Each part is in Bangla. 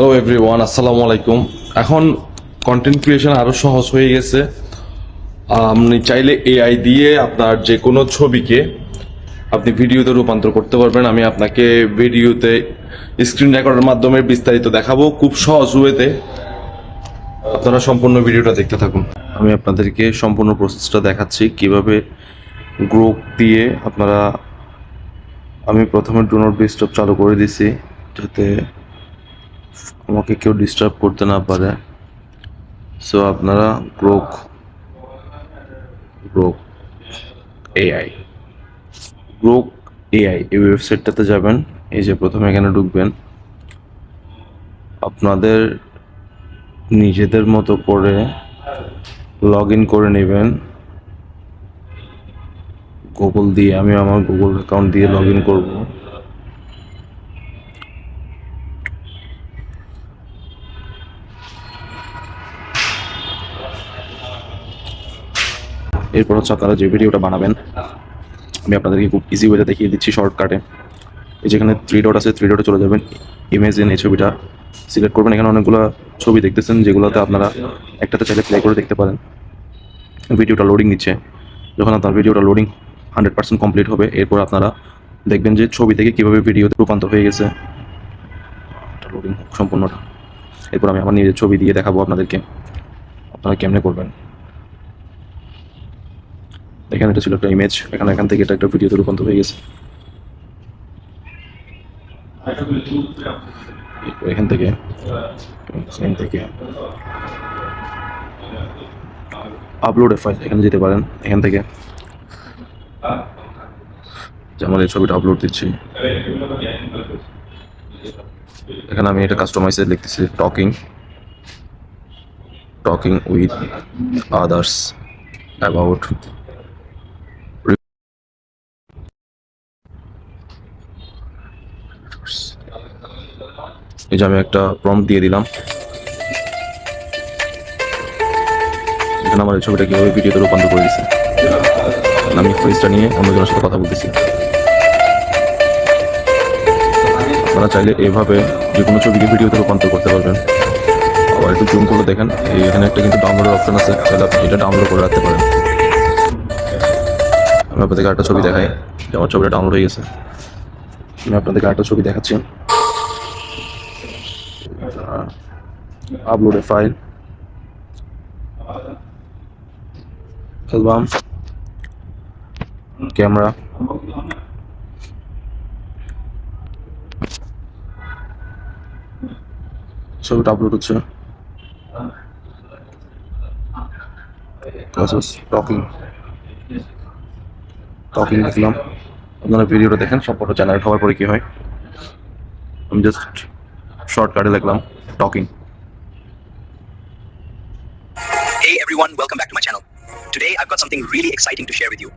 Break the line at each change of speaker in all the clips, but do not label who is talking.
হ্যালো এভরিওয়ান আসসালামু আলাইকুম এখন কন্টেন্ট ক্রিয়েশন আরও সহজ হয়ে গেছে। আপনি চাইলে এআই দিয়ে আপনার যে কোনো ছবিকে আপনি ভিডিওতে রূপান্তর করতে পারবেন। আমি আপনাকে ভিডিওতে স্ক্রিন রেকর্ডের মাধ্যমে বিস্তারিত দেখাবো খুব সহজ ওয়েতে। আপনারা সম্পূর্ণ ভিডিওটা দেখতে থাকুন। আমি আপনাদেরকে সম্পূর্ণ প্রসেসটা দেখাচ্ছি। কীভাবে গ্রুপ দিয়ে আপনারা আমি প্রথমে ডোনট ডিস্টার্ব চালু করে দিছি। যাতে আমাকে কেউ ডিস্টার্ব করতে না পারে। সো আপনারা Grok Grok AI Grok AI এই ওয়েবসাইটটাতে যাবেন, এই যে প্রথমে এখানে ঢুকবেন। আপনাদের নিজেদের মতো করে লগ ইন করে নেবেন। গুগল দিয়ে, আমি আমার গুগল অ্যাকাউন্ট দিয়ে লগ ইন করব। এরপর হচ্ছে আপনারা যে ভিডিওটা বানাবেন, আমি আপনাদেরকে খুব ইজি ওয়েতে দেখিয়ে দিচ্ছি শর্টকাটে এই যেখানে থ্রি ডট আছে থ্রি ডটে চলে যাবেন। ইমেজ এন এই ছবিটা। সিলেক্ট করবেন, এখানে অনেকগুলো ছবি দেখতেছেন, যেগুলোতে আপনারা একটাতে চাইলে প্লে করে দেখতে পারেন। ভিডিওটা লোডিং নিচ্ছে। যখন আপনার ভিডিওটা লোডিং হান্ড্রেড পার্সেন্ট কমপ্লিট হবে, এরপর আপনারা দেখবেন যে ছবি থেকে কীভাবে ভিডিওতে রূপান্তর হয়ে গেছে। লোডিং সম্পূর্ণটা। এরপর আমি আমার নিজের ছবি দিয়ে দেখাবো আপনাদেরকে। আপনারা কেমনে করবেন? এখানে এটা ছিল একটা ইমেজ এখানে এখান থেকে এটা একটা ভিডিওতে রূপান্তর হয়ে গেছে। এখান থেকে এখান থেকে। আপলোড ফাইল এখানে যেতে পারেন, এখান থেকে। যেমন এই ছবিটা আপলোড দিচ্ছি। এখানে আমি এটা কাস্টমাইজে লিখতেছি talking talking with others about এই যে আমি একটা প্রম্পট দিয়ে দিলাম। এখানে আমার এই ছবিটা কীভাবে ভিডিওতে রূপান্তর করে দিচ্ছে আমি ফেসটা নিয়ে অন্যজনের সাথে কথা বলতেছি। আপনারা চাইলে এইভাবে যে কোনো ছবিকে ভিডিওতে রূপান্তর করতে পারবেন। আবার একটু জুম করে দেখেন এখানে একটা কিন্তু ডাউনলোডের অপশন আছে, তাহলে আপনি এটা ডাউনলোড করে রাখতে পারেন। আমি আপনাদেরকে একটা ছবি দেখাই আমার ছবিটা ডাউনলোড হয়ে গেছে। আমি আপনাদেরকে একটা ছবি দেখাচ্ছি। Upload a file. Album. Camera. ছবিটা আপলোড হচ্ছে। টকিং টকিং দেখলাম। আপনারা ভিডিওটা দেখেন সম্পূর্ণ জেনারেট হওয়ার পরে কি হয়। আমি জাস্ট শর্টকাটে লিখলাম talking
Hey everyone, welcome back to my channel. Today I've got something really exciting to share with you.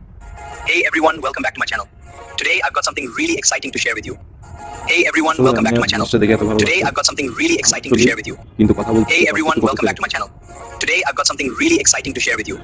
Hey everyone, welcome back to my channel. Today I've got something really exciting to share with you. Hey everyone, welcome back to my channel. Today I've got something really exciting to share with you.
কিন্তু কথা বলতে
Hey everyone, welcome back to my channel. Today I've got something really exciting to share with you.